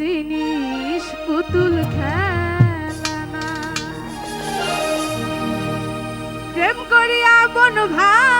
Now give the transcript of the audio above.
জিনিস পুতুল খেলা না প্রেম করিয়া বন ভাই